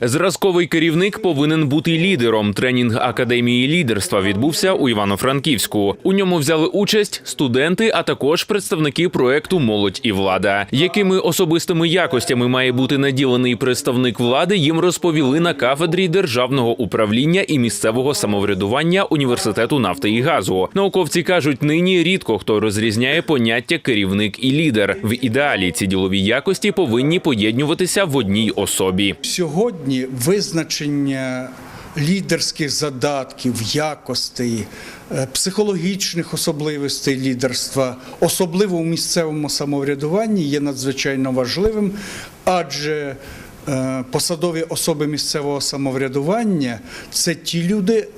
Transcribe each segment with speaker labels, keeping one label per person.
Speaker 1: Зразковий керівник повинен бути лідером. Тренінг академії лідерства відбувся у Івано-Франківську. У ньому взяли участь студенти, а також представники проекту Молодь і влада. Якими особистими якостями має бути наділений представник влади, їм розповіли на кафедрі державного управління і місцевого самоврядування університету нафти і газу. Науковці кажуть, нині рідко хто розрізняє поняття керівник і лідер. В ідеалі ці ділові якості повинні поєднюватися в одній особі.
Speaker 2: Сьогодні визначення лідерських задатків, якостей, е, психологічних особливостей лідерства, особливо у місцевому самоврядуванні, є надзвичайно важливим, адже Посадові особи місцевого самоврядування це ті люди,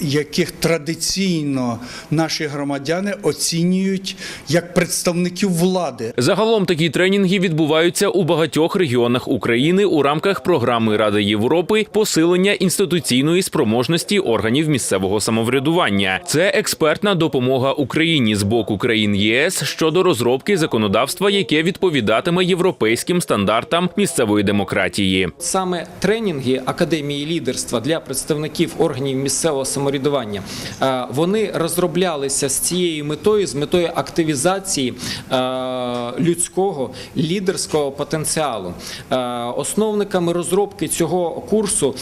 Speaker 2: яких традиційно наші громадяни оцінюють як представників влади.
Speaker 1: Загалом такі тренінги відбуваються у багатьох регіонах України у рамках програми Ради Європи посилення інституційної спроможності органів місцевого самоврядування. Це експертна допомога Україні з боку країн ЄС щодо розробки законодавства, яке відповідатиме європейським стандартам місцевої демократії.
Speaker 3: Саме тренінги академії лідерства для представників органів місцевого самоврядування е, вони розроблялися з цією метою, з метою активізації е, людського лідерського потенціалу. Е, Основниками розробки цього курсу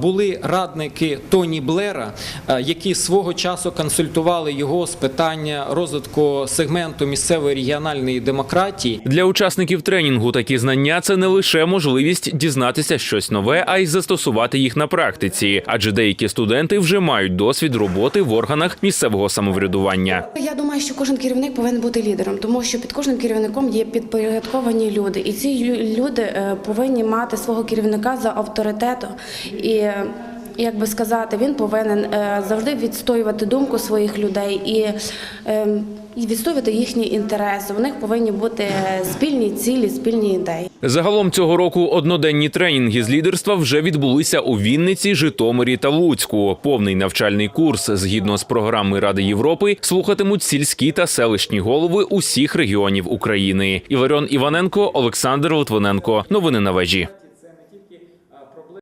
Speaker 3: були радники Тоні Блера, які свого часу консультували його з питання розвитку сегменту місцевої регіональної демократії.
Speaker 1: Для учасників тренінгу такі знання це не лише можливість дізнатися щось нове, а й застосувати їх на практиці, адже деякі студенти вже мають досвід роботи в органах місцевого самоврядування.
Speaker 4: Я думаю, що кожен керівник повинен бути лідером, тому що під кожним керівником є підпорядковані люди, і ці люди е, повинні мати свого керівника за авторитетом і. Як би сказати, він повинен е, завжди відстоювати думку своїх людей і, е, і відстоювати їхні інтереси. У них повинні бути спільні цілі, спільні ідеї.
Speaker 1: Загалом цього року одноденні тренінги з лідерства вже відбулися у Вінниці, Житомирі та Луцьку. Повний навчальний курс згідно з програми Ради Європи слухатимуть сільські та селищні голови усіх регіонів України. Іваріон Іваненко, Олександр Литвиненко. Новини на вежі.